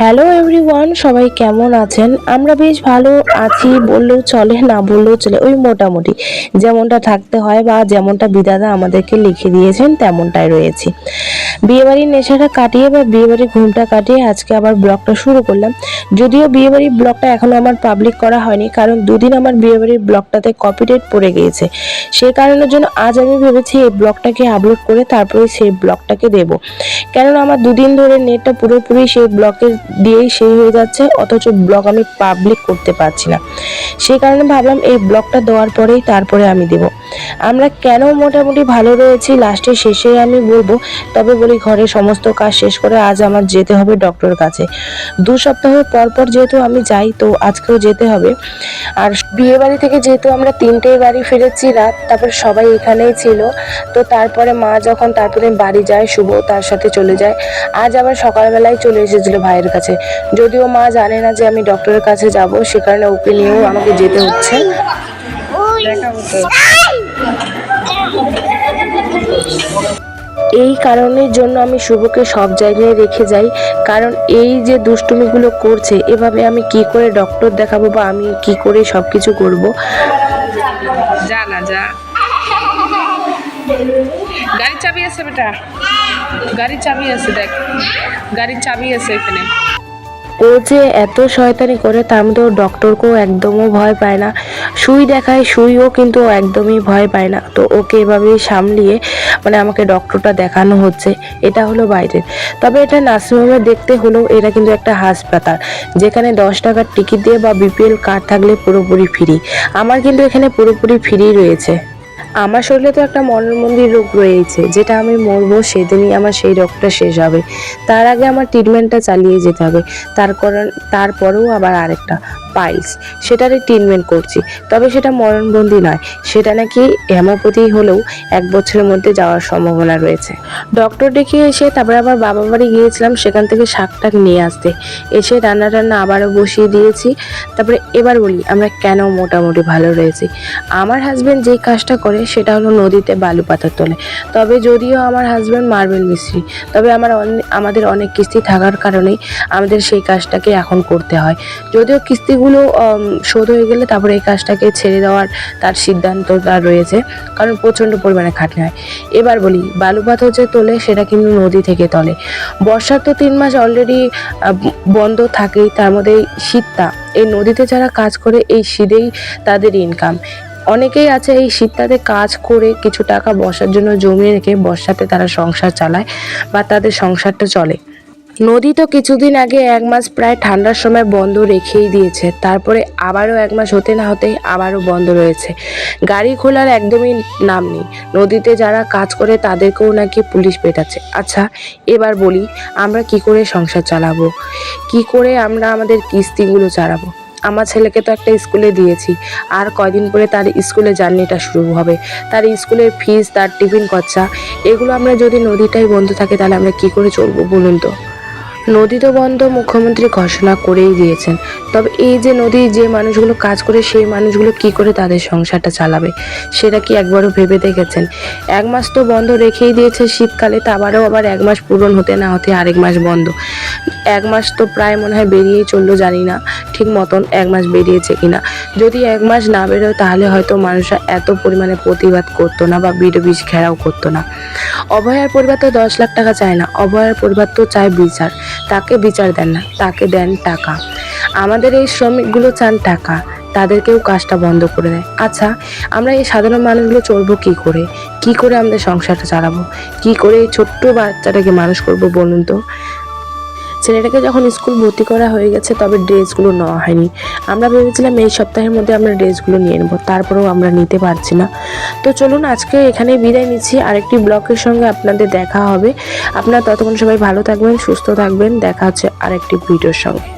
Hello everyone সবাই কেমন আছেন? আমরা বেশ ভালো আছি, বললেও চলে, না বললেও চলে, ওই মোটামুটি। যেমনটা থাকতে হয় বা যেমনটা বিদাদা আমাদেরকে লিখে দিয়েছেন, তেমনটাই রয়েছি। বিয়েবাড়ির নেশাটা কাটিয়ে বা বিয়েবাড়ির ঘুমটা কাটিয়ে আজকে আবার ব্লগটা শুরু করলাম। যদিও বিয়েবাড়ির ব্লগটা এখনও আমার পাবলিক করা হয়নি, কারণ দুদিন আমার বিয়েবাড়ির ব্লগটাতে কপিরাইট পড়ে গিয়েছে। সেই কারণের জন্য আজ আমি ভেবেছি এই ব্লগটাকে আপলোড করে তারপরে সেই ব্লগটাকে দেব। কেননা আমার দুদিন ধরে নেটটা পুরোপুরি সেই ব্লগের দিয়েই সেই হয়ে যাচ্ছে, অথচ ব্লগ আমি পাবলিক করতে পারছি না। সেই কারণে ভাবলাম এই ব্লগটা দেওয়ার পরেই তারপরে আমি দেব। আমরা কেন মোটামুটি ভালো রয়েছি লাস্টে শেষে আমি বলব, তবে বলি ঘরে সমস্ত কাজ শেষ করে আজ আমার যেতে হবে ডক্টরের কাছে। দু সপ্তাহ পর পর যেহেতু আমি যাই, তো আজকেও যেতে হবে। আর বিয়ে বাড়ি থেকে যেহেতু আমরা তিনটে বাড়ি ফিরেছি রাত, তারপর সবাই এখানেই ছিল, তো তারপরে মা যখন তারপরে বাড়ি যায়, শুভ তার সাথে চলে যায়। আজ আবার সকালবেলায় চলে এসেছিল ভাইয়ের কাছে। যদিও মা জানে না যে আমি ডক্টরের কাছে যাব, সে কারণে ওকে নিয়েও আমাকে যেতে হচ্ছে। এই কারণের জন্য আমি শুভকে সব জায়গায় রেখে যাই, কারণ এই যে দুষ্টুমিগুলো করছে, এভাবে আমি কি করে ডক্টর দেখাবো বা আমি কি করে সব কিছু করব? যা না, যা। চাবি আছে বেটা। গাড়ির চাবি আছে দেখ। গাড়ির চাবি আছে এখানে। ও যে এত শয়তানি করে তার মধ্যে ও ডক্টরকেও একদমও ভয় পায় না। সুই দেখায় সুইও কিন্তু একদমই ভয় পায় না। তো ওকে এভাবেই সামলিয়ে মানে আমাকে ডক্টরটা দেখানো হচ্ছে। এটা হলো বাইরের। তবে এটা নার্সিংহোমে দেখতে হলেও এটা কিন্তু একটা হাসপাতাল। যেখানে দশ টাকার টিকিট দিয়ে বা বিপিএল কার্ড থাকলে পুরোপুরি ফ্রি আমার কিন্তু এখানে পুরোপুরি ফ্রি রয়েছে। আমার শরীরে তো একটা মনের মন্দির রোগ রয়েছে যেটা আমি মরবো সেদিনই আমার সেই রোগটা শেষ হবে। তার আগে আমার ট্রিটমেন্টটা চালিয়ে যেতে হবে। তার কারণ তারপরেও আবার আরেকটা। পাইলস সেটারই ট্রিটমেন্ট করছি। তবে সেটা মরণবন্দি নয়, সেটা নাকি হেমোপ্যাথি হলেও এক বছরের মধ্যে যাওয়ার সম্ভাবনা রয়েছে। ডক্টর ডেকে এসে তারপরে আবার বাবা বাড়ি গিয়েছিলাম, সেখান থেকে শাক টাক নিয়ে আসতে। এসে রান্না টান্না আবারও বসিয়ে দিয়েছি। তারপরে এবার বলি, আমরা কেন মোটামুটি ভালো রয়েছি? আমার হাজবেন্ড যেই কাজটা করে, সেটা হলো নদীতে বালু পাতা তোলে। তবে যদিও আমার হাজব্যান্ড মার্বেল মিস্ত্রি, তবে আমার আমাদের অনেক কিস্তি থাকার কারণেই আমাদের সেই কাজটাকে এখন করতে হয়। যদিও কিস্তিগুলো উম, শোধ হয়ে গেলে তারপরে এই কাজটাকে ছেড়ে দেওয়ার তার সিদ্ধান্তটা রয়েছে। কারণ প্রচণ্ড পরিমাণে খাটনি হয়। এবার বলি বালু পাথর যে তোলে সেটা কিন্তু নদী থেকে তোলে। বর্ষার তো তিন মাস অলরেডি বন্ধ থাকেই তার মধ্যে শীতটা এই নদীতে যারা কাজ করে এই শীতেই তাদের ইনকাম অনেকেই আছে এই শীতটাতে কাজ করে কিছু টাকা বসার জন্য জমিয়ে রেখে বর্ষাতে তারা সংসার চালায় বা তাদের সংসারটা চলে। নদী তো কিছুদিন আগে এক মাস প্রায় ঠান্ডার সময় বন্ধ রেখেই দিয়েছে। তারপরে আবারও এক মাস হতে না হতেই আবারও বন্ধ রয়েছে। গাড়ি খোলার একদমই নাম নেই। নদীতে যারা কাজ করে তাদেরকেও নাকি পুলিশ পেটাচ্ছে। আচ্ছা এবার বলি, আমরা কি করে সংসার চালাবো? কি করে আমরা আমাদের কিস্তিগুলো চালাবো? আমার ছেলেকে তো একটা স্কুলে দিয়েছি। আর কয়দিন পরে তার স্কুলে জার্নিটা শুরু হবে। তার স্কুলের ফিস, তার টিফিন খরচা, এগুলো আমরা যদি নদীটাই বন্ধ থাকে তাহলে আমরা কি করে চলবো বলুন তো? নদী তো বন্ধ, মুখ্যমন্ত্রী ঘোষণা করেই দিয়েছেন। তবে এই যে নদী, যে মানুষগুলো কাজ করে, সেই মানুষগুলো কি করে তাদের সংসারটা চালাবে, সেটা কি একবারও ভেবে দেখেছেন? এক মাস তো বন্ধ রেখেই দিয়েছে শীতকালে, তা আবারও আবার এক মাস পূরণ হতে না হতে আরেক মাস বন্ধ। এক মাস তো প্রায় মনে হয় বেরিয়েই চলল, জানি না ঠিক মতন এক মাস বেরিয়েছে কিনা। যদি এক মাস না বেরোয়, তাহলে হয়তো মানুষরা এত পরিমাণে প্রতিবাদ করতো না বা বিষ ঘেরাও করতো না। অভয়ার পরিবার তো দশ লাখ টাকা চায় না। অভয়ার পরিবার তো চায় বিচার। তাকে বিচার দেন না, তাকে দেন টাকা। আমাদের এই শ্রমিকগুলো চান টাকা। তাদেরকেও কাজটা বন্ধ করে দেয়। আচ্ছা আমরা এই সাধারণ মানুষগুলো চলবো কি করে? কি করে আমাদের সংসারটা চালাবো? কি করে এই ছোট্ট বাচ্চাটাকে মানুষ করব বলুন তো? ছেলেটাকে যখন স্কুল ভর্তি করা হয়ে গেছে, তবে ড্রেসগুলো নেওয়া হয়নি। আমরা ভেবেছিলাম এই সপ্তাহের মধ্যে আমরা ড্রেসগুলো নিয়ে নেব, তারপরেও আমরা নিতে পারছি না। তো চলুন, আজকে এখানে বিদায় নিচ্ছি। আরেকটি ব্লকের সঙ্গে আপনাদের দেখা হবে। আপনারা ততক্ষণ সবাই ভালো থাকবেন, সুস্থ থাকবেন। দেখা হচ্ছে আরেকটি ভিডিওর সঙ্গে।